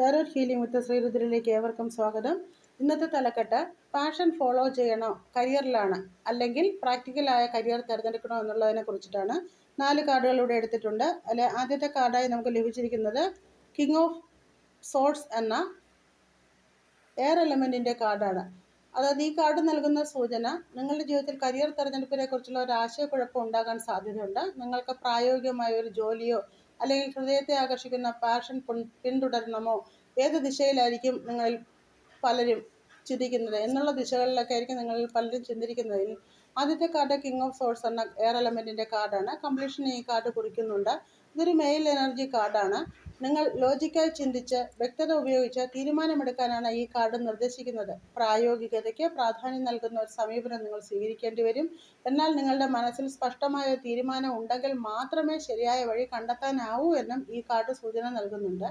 Tarot healing വിത്ത് ശ്രീരുദ്രയിലേക്ക് ഏവർക്കും സ്വാഗതം. ഇന്നത്തെ തലക്കെട്ട് പാഷൻ ഫോളോ ചെയ്യണോ? കരിയറിലാണ് അല്ലെങ്കിൽ പ്രാക്ടിക്കലായ കരിയർ തിരഞ്ഞെടുക്കണോ എന്നുള്ളതിനെ കുറിച്ചിട്ടാണ് നാല് കാർഡുകളിലൂടെ എടുത്തിട്ടുണ്ട്. അല്ലെ ആദ്യത്തെ കാർഡായി നമുക്ക് ലഭിച്ചിരിക്കുന്നത് കിങ് ഓഫ് സോട്സ് എന്ന എയർ എലമെന്റിന്റെ കാർഡാണ് അതായത് ഈ കാർഡ് നൽകുന്ന സൂചന നിങ്ങളുടെ ജീവിതത്തിൽ കരിയർ തിരഞ്ഞെടുപ്പിനെ കുറിച്ചുള്ള ഒരു ആശയക്കുഴപ്പം ഉണ്ടാകാൻ സാധ്യതയുണ്ട്. നിങ്ങൾക്ക് പ്രായോഗികമായ ഒരു ജോലിയോ അല്ലെങ്കിൽ ഹൃദയത്തെ ആകർഷിക്കുന്ന പാഷൻ പിന്തുടരണമോ ഏത് ദിശയിലായിരിക്കും നിങ്ങളിൽ പലരും ചിന്തിക്കുന്നത്? എന്നുള്ള ദിശകളിലൊക്കെ ആയിരിക്കും നിങ്ങളിൽ പലരും ചിന്തിരിക്കുന്നത് ആദ്യത്തെ കാർഡ് കിങ് ഓഫ് സോഴ്സ് എന്ന എയർ എലമെന്റിന്റെ കാർഡാണ് കംപ്ലീഷൻ ഈ കാർഡ് കുറിക്കുന്നുണ്ട്. ഇതൊരു മെയിൽ എനർജി കാർഡാണ് നിങ്ങൾ ലോജിക്കായി ചിന്തിച്ച് വ്യക്തത ഉപയോഗിച്ച് തീരുമാനമെടുക്കാനാണ് ഈ കാർഡ് നിർദ്ദേശിക്കുന്നത്. പ്രായോഗികതയ്ക്ക് പ്രാധാന്യം നൽകുന്ന ഒരു സമീപനം നിങ്ങൾ സ്വീകരിക്കേണ്ടി വരും. എന്നാൽ നിങ്ങളുടെ മനസ്സിൽ സ്പഷ്ടമായ ഒരു തീരുമാനം ഉണ്ടെങ്കിൽ മാത്രമേ ശരിയായ വഴി കണ്ടെത്താനാവൂ എന്നും ഈ കാർഡ് സൂചന നൽകുന്നുണ്ട്.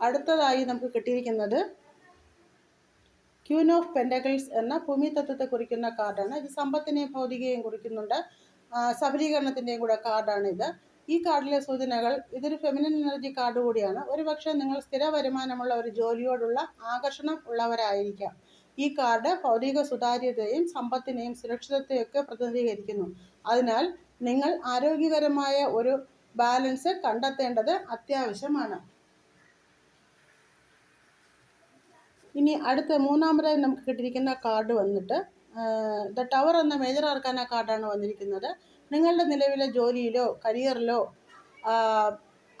അടുത്തതായി നമുക്ക് കിട്ടിയിരിക്കുന്നത് ക്യൂൻ ഓഫ് പെൻഡക്കിൾസ് എന്ന ഭൂമി തത്വത്തെ കുറിക്കുന്ന കാർഡാണ് ഇത് സമ്പത്തിനെയും ഭൗതികയും കുറിക്കുന്നുണ്ട്. സബലീകരണത്തിന്റെയും കൂടെ കാർഡാണിത് ഈ കാർഡിലെ സൂചനകൾ ഇതൊരു ഫെമിനിൻ എനർജി കാർഡ് കൂടിയാണ്. ഒരുപക്ഷെ നിങ്ങൾ സ്ഥിര വരുമാനമുള്ള ഒരു ജോലിയോടുള്ള ആകർഷണം ഉള്ളവരായിരിക്കാം. ഈ കാർഡ് ഭൗതിക സുതാര്യതയും സമ്പത്തിനെയും സുരക്ഷിതത്തെയും ഒക്കെ പ്രതിനിധീകരിക്കുന്നു. അതിനാൽ നിങ്ങൾ ആരോഗ്യകരമായ ഒരു ബാലൻസ് കണ്ടെത്തേണ്ടത് അത്യാവശ്യമാണ്. ഇനി അടുത്ത മൂന്നാമതായി നമുക്ക് കിട്ടിയിരിക്കുന്ന കാർഡ് വന്നിട്ട് ദ ടവർ എന്ന മേജർ ആർക്കാന കാർഡാണ് വന്നിരിക്കുന്നത്. നിങ്ങളുടെ നിലവിലെ ജോലിയിലോ കരിയറിലോ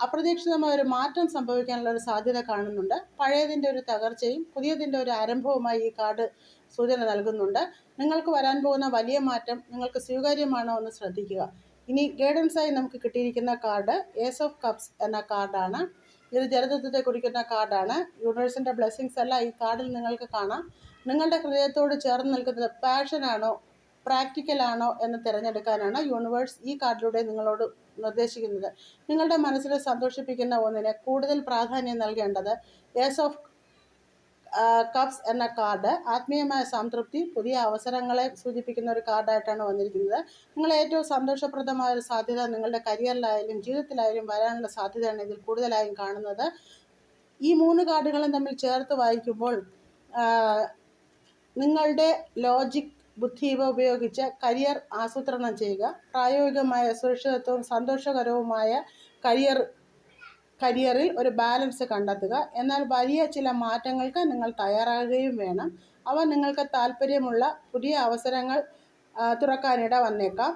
അപ്രതീക്ഷിതമായ ഒരു മാറ്റം സംഭവിക്കാനുള്ള ഒരു സാധ്യത കാണുന്നുണ്ട്. പഴയതിന്റെ ഒരു തകർച്ചയും പുതിയതിന്റെ ഒരു ആരംഭവുമായി ഈ കാർഡ് സൂചന നൽകുന്നുണ്ട്. നിങ്ങൾക്ക് വരാൻ പോകുന്ന വലിയ മാറ്റം നിങ്ങൾക്ക് സ്വീകാര്യമാണോ എന്ന് ശ്രദ്ധിക്കുക. ഇനി ഗൈഡൻസായി നമുക്ക് കിട്ടിയിരിക്കുന്ന കാർഡ് ഏസ് ഓഫ് കപ്സ് എന്ന കാർഡാണ്. ഇത് ജലതത്വത്തെ കുറിക്കുന്ന കാർഡാണ്. യൂണിവേഴ്സിന്റെ ബ്ലെസ്സിങ്സ് അല്ല ഈ കാർഡിൽ നിങ്ങൾക്ക് കാണാം. നിങ്ങളുടെ ഹൃദയത്തോട് ചേർന്ന് നിൽക്കുന്നത് പാഷനാണോ പ്രാക്ടിക്കലാണോ എന്ന് തിരഞ്ഞെടുക്കാനാണ് യൂണിവേഴ്സ് ഈ കാർഡിലൂടെ നിങ്ങളോട് നിർദ്ദേശിക്കുന്നത്. നിങ്ങളുടെ മനസ്സിനെ സന്തോഷിപ്പിക്കുന്ന ഒന്നിനെ കൂടുതൽ പ്രാധാന്യം നൽകേണ്ടത് ഏസ് ഓഫ് കപ്സ് എന്ന കാർഡ് ആത്മീയമായ സംതൃപ്തി പുതിയ അവസരങ്ങളെ സൂചിപ്പിക്കുന്ന ഒരു കാർഡായിട്ടാണ് വന്നിരിക്കുന്നത്. നിങ്ങൾ ഏറ്റവും സന്തോഷപ്രദമായ ഒരു സാധ്യത നിങ്ങളുടെ കരിയറിലായാലും ജീവിതത്തിലായാലും വരാനുള്ള സാധ്യതയാണ് ഇതിൽ കൂടുതലായും കാണുന്നത്. ഈ മൂന്ന് കാർഡുകളും തമ്മിൽ ചേർത്ത് വായിക്കുമ്പോൾ നിങ്ങളുടെ ലോജിക് ബുദ്ധി ഇവ ഉപയോഗിച്ച് കരിയർ ആസൂത്രണം ചെയ്യുക. പ്രായോഗികമായ സുരക്ഷിതത്വവും സന്തോഷകരവുമായ കരിയർ കരിയറിൽ ഒരു ബാലൻസ് കണ്ടെത്തുക. എന്നാൽ വലിയ ചില മാറ്റങ്ങൾക്ക് നിങ്ങൾ തയ്യാറാകുകയും വേണം. അവ നിങ്ങൾക്ക് താല്പര്യമുള്ള പുതിയ അവസരങ്ങൾ തുറക്കാനിട വന്നേക്കാം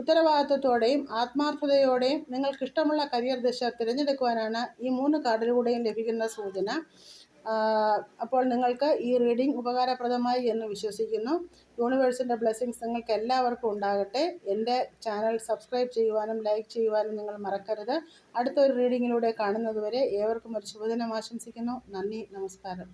ഉത്തരവാദിത്വത്തോടെയും ആത്മാർത്ഥതയോടെയും നിങ്ങൾക്കിഷ്ടമുള്ള കരിയർ ദിശ തിരഞ്ഞെടുക്കുവാനാണ് ഈ മൂന്ന് കാർഡിലൂടെയും ലഭിക്കുന്ന സൂചന. അപ്പോൾ നിങ്ങൾക്ക് ഈ റീഡിംഗ് ഉപകാരപ്രദമായി എന്ന് വിശ്വസിക്കുന്നു. യൂണിവേഴ്സിന്റെ ബ്ലെസ്സിങ്സ് നിങ്ങൾക്ക് എല്ലാവർക്കും ഉണ്ടാകട്ടെ. എന്റെ ചാനൽ സബ്സ്ക്രൈബ് ചെയ്യുവാനും ലൈക്ക് ചെയ്യുവാനും നിങ്ങൾ മറക്കരുത്. അടുത്തൊരു റീഡിങ്ങിലൂടെ കാണുന്നതുവരെ ഏവർക്കും ഒരു ശുഭദിനം ആശംസിക്കുന്നു. നന്ദി നമസ്കാരം.